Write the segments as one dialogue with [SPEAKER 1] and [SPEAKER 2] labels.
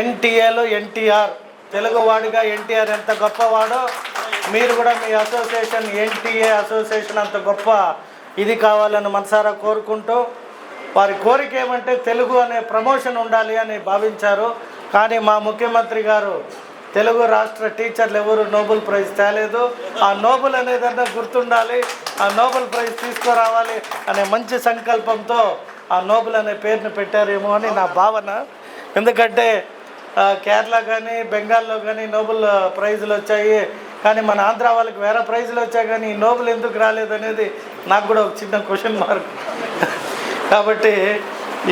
[SPEAKER 1] ఎన్టీఏలో ఎన్టీఆర్. తెలుగువాడిగా ఎన్టీఆర్ ఎంత గొప్పవాడో మీరు కూడా మీ అసోసియేషన్ ఎన్టీఏ అసోసియేషన్ అంత గొప్ప ఇది కావాలని మనసారా కోరుకుంటూ వారి కోరిక ఏమంటే తెలుగు అనే ప్రమోషన్ ఉండాలి అని భావించారు. కానీ మా ముఖ్యమంత్రి గారు తెలుగు రాష్ట్ర టీచర్లు ఎవరు నోబెల్ ప్రైజ్ తేలేదు. ఆ నోబెల్ అనేదన్నా గుర్తుండాలి ఆ నోబెల్ ప్రైజ్ తీసుకురావాలి అనే మంచి సంకల్పంతో ఆ నోబెల్ అనే పేరును పెట్టారేమో అని నా భావన. ఎందుకంటే కేరళ కానీ బెంగాల్లో కానీ నోబెల్ ప్రైజులు వచ్చాయి. కానీ మన ఆంధ్ర వాళ్ళకి వేరే ప్రైజులు వచ్చాయి కానీ ఈ నోబెల్ ఎందుకు రాలేదు అనేది నాకు కూడా ఒక చిన్న క్వశ్చన్ మార్క్ కాబట్టి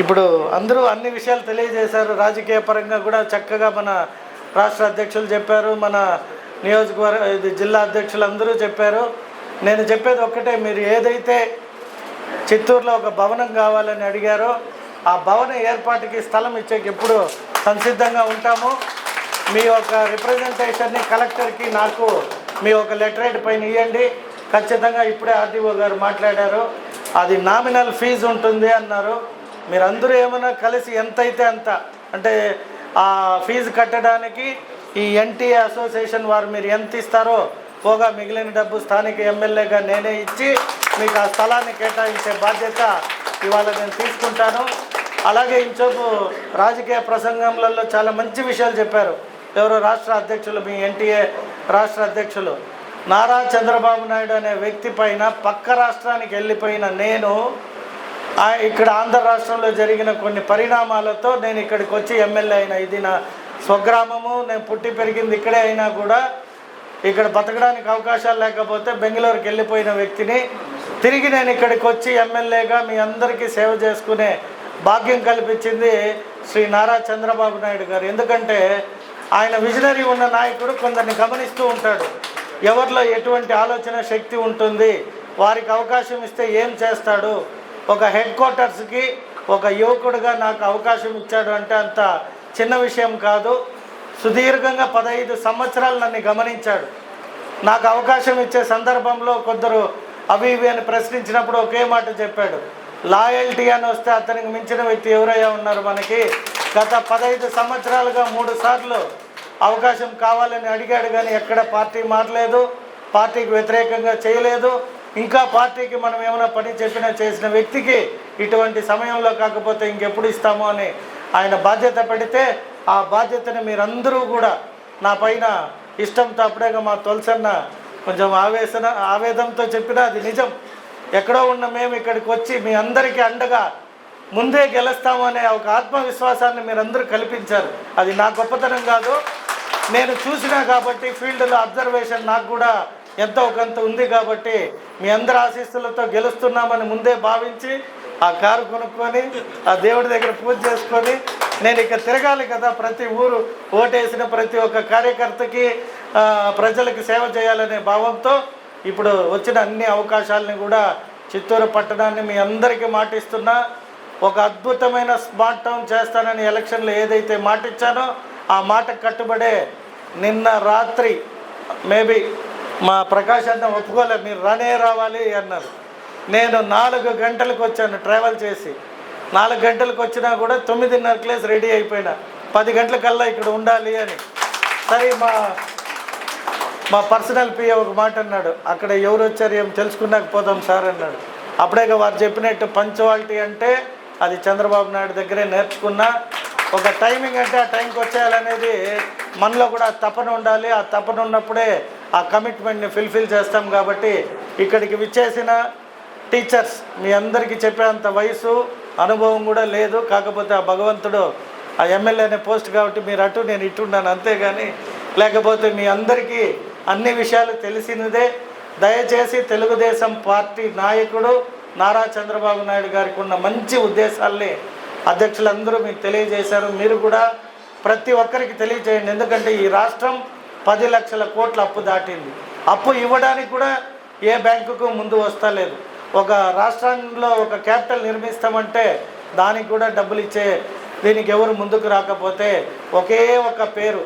[SPEAKER 1] ఇప్పుడు అందరూ అన్ని విషయాలు తెలియజేశారు. రాజకీయ పరంగా కూడా చక్కగా మన రాష్ట్ర అధ్యక్షులు చెప్పారు. మన నియోజకవర్గ ఇది జిల్లా అధ్యక్షులు అందరూ చెప్పారు. నేను చెప్పేది ఒక్కటే మీరు ఏదైతే చిత్తూరులో ఒక భవనం కావాలని అడిగారో ఆ భవన ఏర్పాటుకి స్థలం ఇచ్చేకి ఎప్పుడు సంసిద్ధంగా ఉంటాము. మీ యొక్క రిప్రజెంటేషన్ని కలెక్టర్కి నాకు మీ ఒక లెటరేట్ పైన ఇవ్వండి ఖచ్చితంగా ఇప్పుడే ఆర్టీఓ గారు మాట్లాడారు. అది నామినల్ ఫీజు ఉంటుంది అన్నారు. మీరందరూ ఏమైనా కలిసి ఎంతైతే అంత అంటే ఆ ఫీజు కట్టడానికి ఈ ఎన్టీఏ అసోసియేషన్ వారు మీరు ఎంత ఇస్తారో పోగా మిగిలిన డబ్బు స్థానిక ఎమ్మెల్యేగా నేనే ఇచ్చి మీకు ఆ స్థలాన్ని కేటాయించే బాధ్యత ఇవాళ నేను తీసుకుంటాను. అలాగే ఇంచోపు రాజకీయ ప్రసంగంలలో చాలా మంచి విషయాలు చెప్పారు. ఎవరు రాష్ట్ర అధ్యక్షులు మీ ఎన్టీఏ రాష్ట్ర అధ్యక్షులు. నారా చంద్రబాబు నాయుడు అనే వ్యక్తి పైన పక్క రాష్ట్రానికి వెళ్ళిపోయిన నేను ఇక్కడ ఆంధ్ర రాష్ట్రంలో జరిగిన కొన్ని పరిణామాలతో నేను ఇక్కడికి వచ్చి ఎమ్మెల్యే అయిన ఇది నా స్వగ్రామము. నేను పుట్టి పెరిగింది ఇక్కడే అయినా కూడా ఇక్కడ బతకడానికి అవకాశాలు లేకపోతే బెంగళూరుకి వెళ్ళిపోయిన వ్యక్తిని. తిరిగి నేను ఇక్కడికి వచ్చి ఎమ్మెల్యేగా మీ అందరికీ సేవ చేసుకునే భాగ్యం కల్పించింది శ్రీ నారా చంద్రబాబు నాయుడు గారు. ఎందుకంటే ఆయన విజనరీ ఉన్న నాయకుడు కొందరిని గమనిస్తూ ఉంటాడు. ఎవరిలో ఎటువంటి ఆలోచన శక్తి ఉంటుంది వారికి అవకాశం ఇస్తే ఏం చేస్తాడు? ఒక హెడ్ క్వార్టర్స్కి ఒక యువకుడుగా నాకు అవకాశం ఇచ్చాడు అంటే అంత చిన్న విషయం కాదు. సుదీర్ఘంగా పదహైదు సంవత్సరాలు నన్ను గమనించాడు. నాకు అవకాశం ఇచ్చే సందర్భంలో కొందరు అవి ఇవి అని ప్రశ్నించినప్పుడు ఒకే మాట చెప్పాడు. లాయల్టీ అని వస్తే అతనికి మించిన వ్యక్తి ఎవరయ్యా ఉన్నారు మనకి? గత పదహైదు సంవత్సరాలుగా మూడు సార్లు అవకాశం కావాలని అడిగాడు కానీ ఎక్కడ పార్టీ మారలేదు పార్టీకి వ్యతిరేకంగా చేయలేదు. ఇంకా పార్టీకి మనం ఏమైనా పని చెప్పినా చేసిన వ్యక్తికి ఇటువంటి సమయంలో కాకపోతే ఇంకెప్పుడు ఇస్తామో అని ఆయన బాధ్యత పెడితే ఆ బాధ్యతని మీరందరూ కూడా నా పైన ఇష్టంతో అప్పుడేగా మా తొలసన్న కొంచెం ఆవేశన ఆవేదంతో చెప్పినా అది నిజం. ఎక్కడో ఉన్న మేము ఇక్కడికి వచ్చి మీ అందరికీ అండగా ముందే గెలుస్తామనే ఒక ఆత్మవిశ్వాసాన్ని మీరందరూ కల్పించారు. అది నా గొప్పతనం కాదు. నేను చూసినా కాబట్టి ఫీల్డ్లో అబ్జర్వేషన్ నాకు కూడా ఎంతో కొంత ఉంది కాబట్టి మీ అందరి ఆశీస్సులతో గెలుస్తున్నామని ముందే భావించి ఆ కారు కొనుక్కొని ఆ దేవుడి దగ్గర పూజ చేసుకొని నేను ఇక తిరగాలి కదా ప్రతి ఊరు. ఓటేసిన ప్రతి ఒక్క కార్యకర్తకి ప్రజలకు సేవ చేయాలనే భావంతో ఇప్పుడు వచ్చిన అన్ని అవకాశాలని కూడా చిత్తూరు పట్టణాన్ని మీ అందరికీ మాటిస్తున్నా ఒక అద్భుతమైన స్మార్ట్ టౌన్ చేస్తానని ఎలక్షన్లో ఏదైతే మాటిచ్చానో ఆ మాట కట్టుబడే నిన్న రాత్రి మేబీ మా ప్రకాష్ అన్న ఒప్పుకోలే మీరు రానే రావాలి అన్నారు. నేను నాలుగు గంటలకు వచ్చాను ట్రావెల్ చేసి. నాలుగు గంటలకు వచ్చినా కూడా తొమ్మిదిన్నర క్లేస్ రెడీ అయిపోయినా. పది గంటలకల్లా ఇక్కడ ఉండాలి అని. సరే మా మా పర్సనల్ పిఏ ఒక మాట అన్నాడు. అక్కడ ఎవరు వచ్చారు ఏం తెలుసుకున్నాక పోదాం సార్ అన్నాడు. అప్పుడే వారు చెప్పినట్టు పంచువాలిటీ అంటే అది చంద్రబాబు నాయుడు దగ్గరే నేర్చుకున్నా ఒక టైమింగ్ అంటే ఆ టైంకి వచ్చేయాలనేది మనలో కూడా తపన ఉండాలి. ఆ తపన ఉన్నప్పుడే ఆ కమిట్మెంట్ని ఫుల్ఫిల్ చేస్తాం కాబట్టి ఇక్కడికి విచ్చేసిన టీచర్స్ మీ అందరికీ చెప్పేంత వయసు అనుభవం కూడా లేదు. కాకపోతే ఆ భగవంతుడు ఆ ఎమ్మెల్యే అనే పోస్ట్ కాబట్టి మీరు అటు నేను ఇటు ఉన్నాను. అంతేగాని లేకపోతే మీ అందరికీ అన్ని విషయాలు తెలిసినదే. దయచేసి తెలుగుదేశం పార్టీ నాయకుడు నారా చంద్రబాబు నాయుడు గారికి ఉన్న మంచి ఉద్దేశాల్ని అధ్యక్షులందరూ మీకు తెలియజేశారు. మీరు కూడా ప్రతి ఒక్కరికి తెలియజేయండి. ఎందుకంటే ఈ రాష్ట్రం పది లక్షల కోట్ల అప్పు దాటింది. అప్పు ఇవ్వడానికి కూడా ఏ బ్యాంకుకు ముందు వస్తలేదు. ఒక రాష్ట్రంలో ఒక క్యాపిటల్ నిర్మిస్తామంటే దానికి కూడా డబ్బులు ఇచ్చే దీనికి ఎవరు ముందుకు రాకపోతే ఒకే ఒక పేరు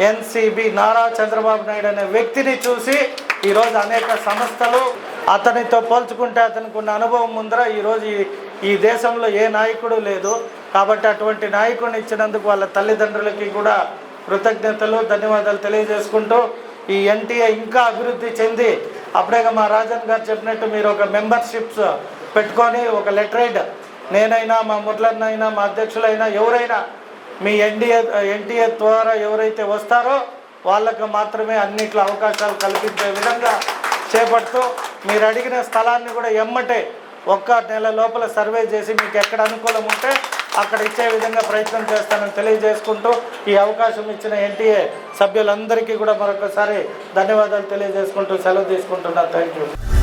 [SPEAKER 1] ఎన్సిబి నారా చంద్రబాబు నాయుడు అనే వ్యక్తిని చూసి ఈరోజు అనేక సంస్థలు అతనితో పోల్చుకుంటే అతనికి ఉన్న అనుభవం ముందర ఈరోజు ఈ ఈ దేశంలో ఏ నాయకుడు లేదు. కాబట్టి అటువంటి నాయకుడిని ఇచ్చినందుకు వాళ్ళ తల్లిదండ్రులకి కూడా కృతజ్ఞతలు ధన్యవాదాలు తెలియజేసుకుంటూ ఈ ఎన్టీఏ ఇంకా అభివృద్ధి చెంది అప్పుడేగా మా రాజన్ గారు చెప్పినట్టు మీరు ఒక మెంబర్షిప్స్ పెట్టుకొని ఒక లెటరైడ్ నేనైనా మా మురళన్నైనా మా అధ్యక్షులైనా ఎవరైనా మీ ఎన్డీఏ ఎన్టీఏ ద్వారా ఎవరైతే వస్తారో వాళ్ళకు మాత్రమే అన్నిట్లో అవకాశాలు కల్పించే విధంగా చేపడుతూ మీరు అడిగిన స్థలాన్ని కూడా ఎమ్మటే ఒక్క నెల లోపల సర్వే చేసి మీకు ఎక్కడ అనుకూలం ఉంటే అక్కడ ఇచ్చే విధంగా ప్రయత్నం చేస్తానని తెలియజేసుకుంటూ ఈ అవకాశం ఇచ్చిన ఎన్టీఏ సభ్యులందరికీ కూడా మరొకసారి ధన్యవాదాలు తెలియజేసుకుంటూ సెలవు తీసుకుంటున్నాను. Thank you